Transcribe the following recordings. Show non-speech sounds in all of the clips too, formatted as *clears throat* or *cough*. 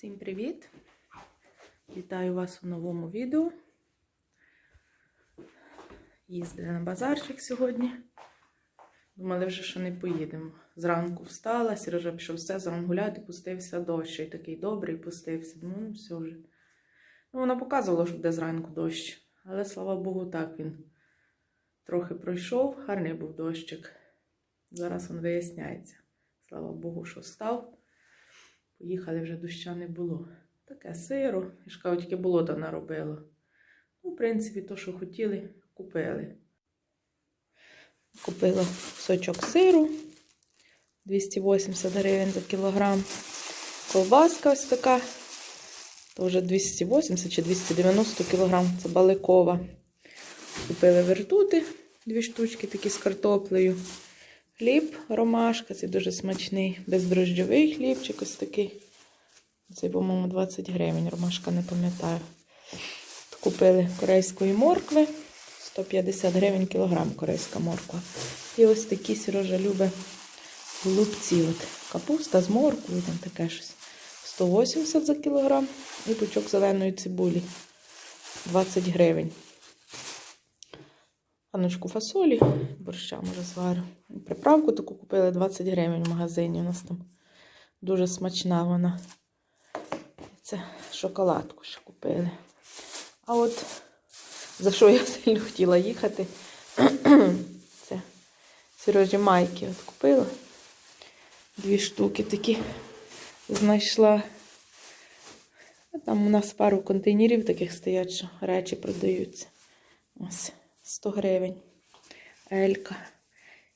Всім привіт! Вітаю вас у новому відео. Їздили на базарчик сьогодні. Думали вже, що не поїдемо. Зранку встала, Сережа пішов з Цезаром гуляти, пустився дощ. І такий добрий пустився. Ну все вже. Ну, воно показувало, що буде зранку дощ. Але слава Богу, так він трохи пройшов, гарний був дощик. Зараз він виясняється. Слава Богу, що став. Поїхали вже доща не було. Таке сиро, я ж кажу, тільки болото наробило. Ну, в принципі, то, що хотіли, купили. Купила сочок сиру 280 гривень за кілограм. Ковбаска ось така. То вже 280 чи 290 кілограм. Це баликова. Купили вертути, дві штучки такі з картоплею. Хліб, ромашка, це дуже смачний, бездрожджовий хлібчик, ось такий. Це, по-моєму, 20 гривень, ромашка не пам'ятаю. Купили корейської моркви, 150 гривень кілограм корейська морква. І ось такі Сережа любить голубці. От. Капуста з морквою, там таке щось. 180 за кілограм і пучок зеленої цибулі 20 гривень. Паночку фасолі, борща може зварю. Приправку таку купили 20 гривень в магазині. У нас там дуже смачна вона. Це шоколадку ще купили. А от за що я *laughs* сильно хотіла їхати, *clears throat* це Сережі майки от купила. Дві штуки такі знайшла. Там у нас пару контейнерів таких стоять, що речі продаються. Ось. 100 гривень. Елька.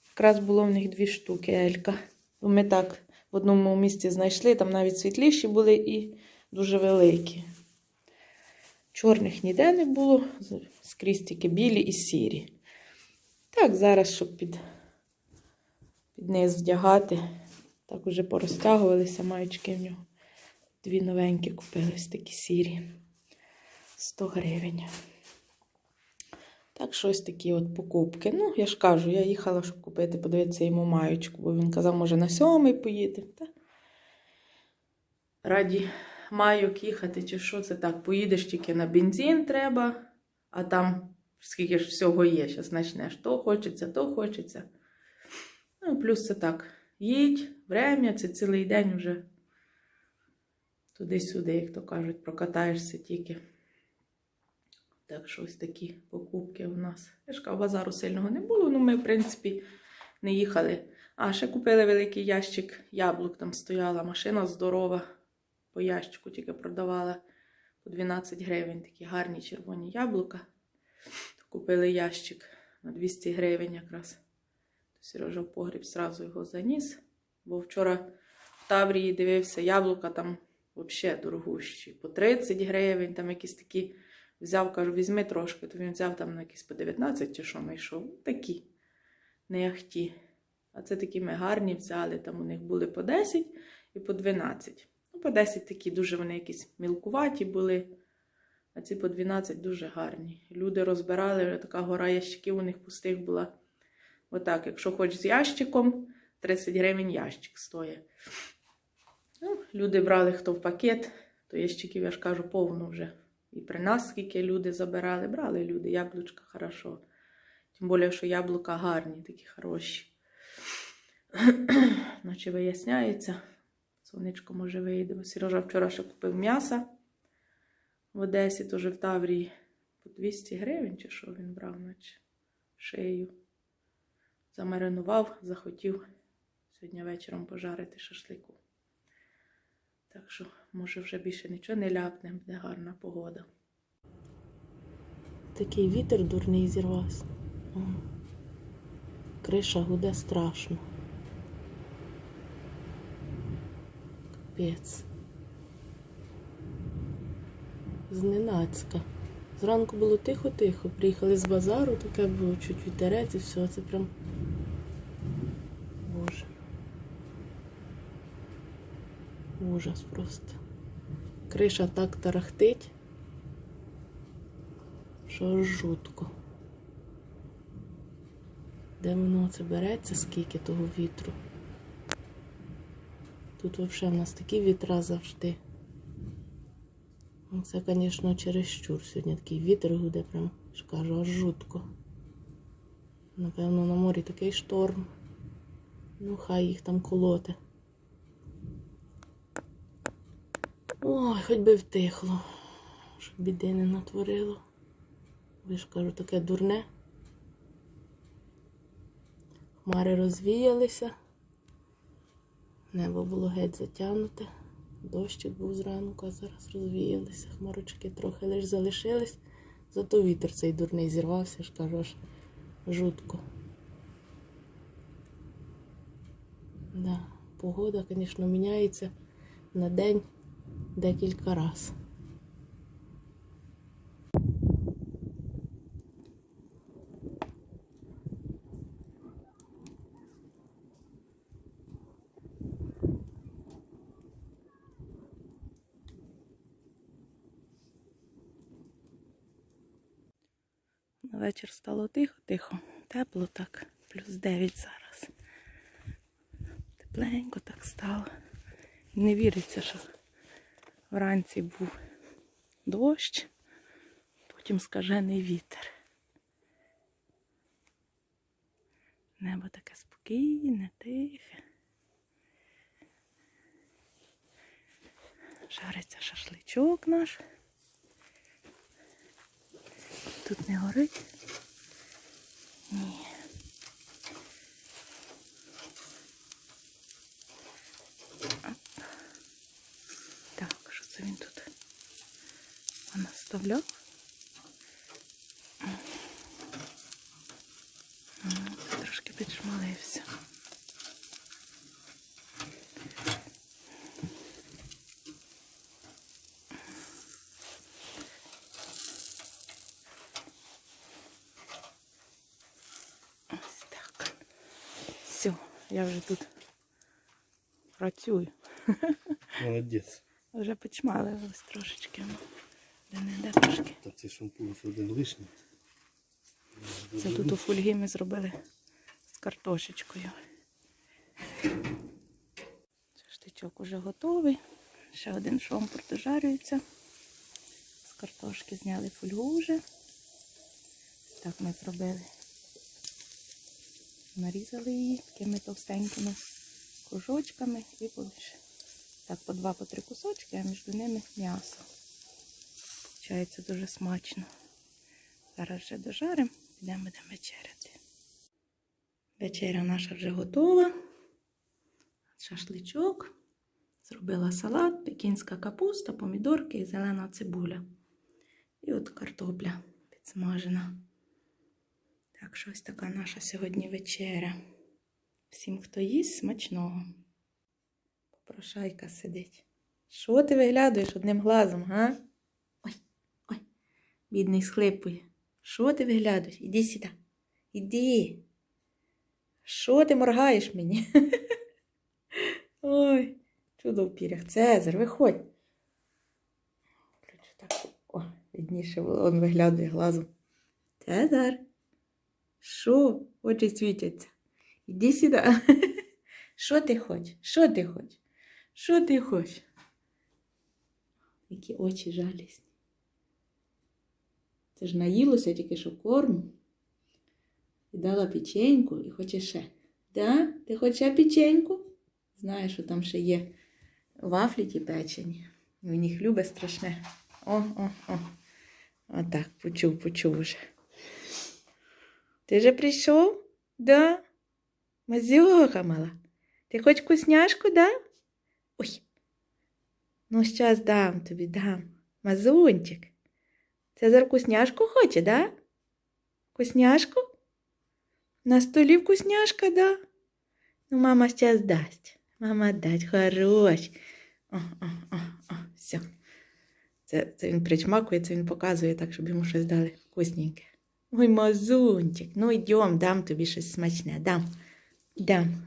Якраз було в них дві штуки Елька. Ми так в одному місці знайшли, там навіть світліші були і дуже великі. Чорних ніде не було, скрізь тільки білі і сірі. Так, зараз, щоб під, під низ вдягати, так уже порозтягувалися маючки в нього. Дві новенькі купились такі сірі. 100 гривень. Так, що ось такі от покупки. Ну, я ж кажу, я їхала, щоб купити, подивитися йому маючку, бо він казав, може, на сьомий поїде. Та? Раді майок їхати, чи що це так? Поїдеш тільки на бензин треба, а там скільки ж всього є, зараз почнеш. То хочеться, то хочеться. Ну, плюс це так. Їдь, врем'я, це цілий день вже туди-сюди, як то кажуть, прокатаєшся тільки. Так що ось такі покупки у нас. Я базару сильного не було, ну ми, в принципі, не їхали. А ще купили великий ящик яблук, там стояла машина здорова. По ящику тільки продавала по 12 гривень. Такі гарні червоні яблука. Купили ящик на 200 гривень якраз. Сережа в погріб зразу його заніс. Бо вчора в Таврії дивився яблука там взагалі дорогущі. По 30 гривень, там якісь такі. Взяв, кажу, візьми трошки, то він взяв там на якісь по 19 чи що знайшов. Такі не ахті. А це такі ми гарні взяли. Там у них були по 10 і по 12. Ну, по 10 такі дуже вони якісь мілкуваті були. А ці по 12 дуже гарні. Люди розбирали, така гора ящиків у них пустих була. Отак, якщо хоч з ящиком, 30 гривень ящик стоїть. Ну, люди брали хто в пакет, то ящиків, я ж кажу, повно вже. І при нас, скільки люди забирали, брали люди, яблучка хорошо. Тим більше, що яблука гарні, такі хороші. *clears throat* Наче виясняється. Сонечко може вийде. Сережа вчора ще купив м'яса в Одесі, теж в Таврії. По 200 гривень, чи що він брав, наче шию. Замаринував, захотів сьогодні вечором пожарити шашлику. Так що, може, вже більше нічого не ляпне, буде гарна погода. Такий вітер дурний зірвався. Криша гуде страшно. Капець. Зненацька. Зранку було тихо-тихо. Приїхали з базару, таке було чуть вітерець і все. Це прям. Ужас просто. Криша так тарахтить, що жутко. Де воно це береться, скільки того вітру? Тут взагалі в нас такі вітра завжди. Ну, Це, звісно, чересчур. Сьогодні такий вітер гуде, прям кажу, аж жутко. Напевно, на морі такий шторм. Ну, хай їх там колоти. Ой, хоч би втихло, щоб біди не натворило. Ви ж кажу, таке дурне. Хмари розвіялися. Небо було геть затягнуте. Дощик був зранку, а зараз розвіялися. Хмарочки трохи лиш залишились. Зато вітер цей дурний зірвався, ж кажу, аж жутко. Да, погода, звісно, міняється на день декілька разів. На вечір стало тихо-тихо. Тепло так. Плюс 9 зараз. Тепленько так стало. Не віриться, що вранці був дощ, потім скажений вітер. Небо таке спокійне, тихе. Жариться шашличок наш. Тут не горить? Ні. Оп. Так, що це він тут наставляв? Трошки підшмалився. Ось так. Все, я вже тут працюю. *laughs* Молодець. Вже почмалилось трошечки. Де не де трошки. Та цей шампунь один лишній. Це тут у фольгі ми зробили з картошечкою. Шаштичок уже готовий. Ще один шомпур дожарюється. З картошки зняли фольгу вже. Так ми зробили. Нарізали її такими товстенькими кружочками і. Так, по два, по три кусочки, а між ними м'ясо. Получається дуже смачно. Зараз вже дожаримо, підемо будемо вечеряти. Вечеря наша вже готова. Шашличок. Зробила салат, пекінська капуста, помідорки і зелена цибуля. І от картопля підсмажена. Так що ось така наша сьогодні вечеря. Всім, хто їсть, смачного. Попрошайка сидить. Що ти виглядаєш одним глазом, га? Бідний схлипує. Що ти виглядаєш? Іди сюди. Іди. Що ти моргаєш мені? *laughs* Ой, чудо в пірях. Цезар, виходь. Так. О, відніше було, он виглядає глазом. Цезар. Що? Очі світяться. Іди сюди. *laughs* Що ти хочеш? Що ти хочеш? Що ти хочеш? Які очі жалісні. Це ж наїлося тільки що корму. І дала печеньку і хоче ще. Да? Ти хочеш ще печеньку? Знаєш, що там ще є вафлі ті печені. Він їх любить страшне. О, о, о. Отак, почув, почув вже. Ти вже прийшов? Да? Мазюха мала. Ти хоч вкусняшку, да? Ой. Ну, щас дам тобі, дам. Мазунчик. Це за вкусняшку хоче, да? Вкусняшку? На столі вкусняшка, да? Ну, мама сейчас дасть. Мама дасть, хорош. О, о, о, о, все. Це, це він причмакує, це він показує так, щоб йому щось дали вкусненьке. Ой, мазунчик, ну йдем, дам тобі щось смачне, дам. Дам.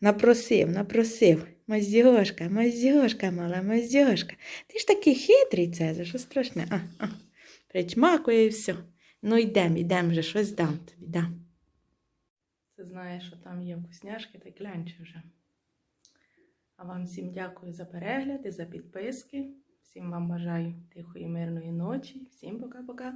Напросив, напросив. Мазьошка, мазьошка, мала, мазьошка. Ти ж такий хитрий, Цезар, що страшне. А, а. Причмакує і все. Ну йдем, йдем вже, щось дам тобі, дам. Ти знаєш, що там є вкусняшки, та клянчи вже. А вам всім дякую за перегляди, за підписки. Всім вам бажаю тихої, мирної ночі. Всім пока-пока.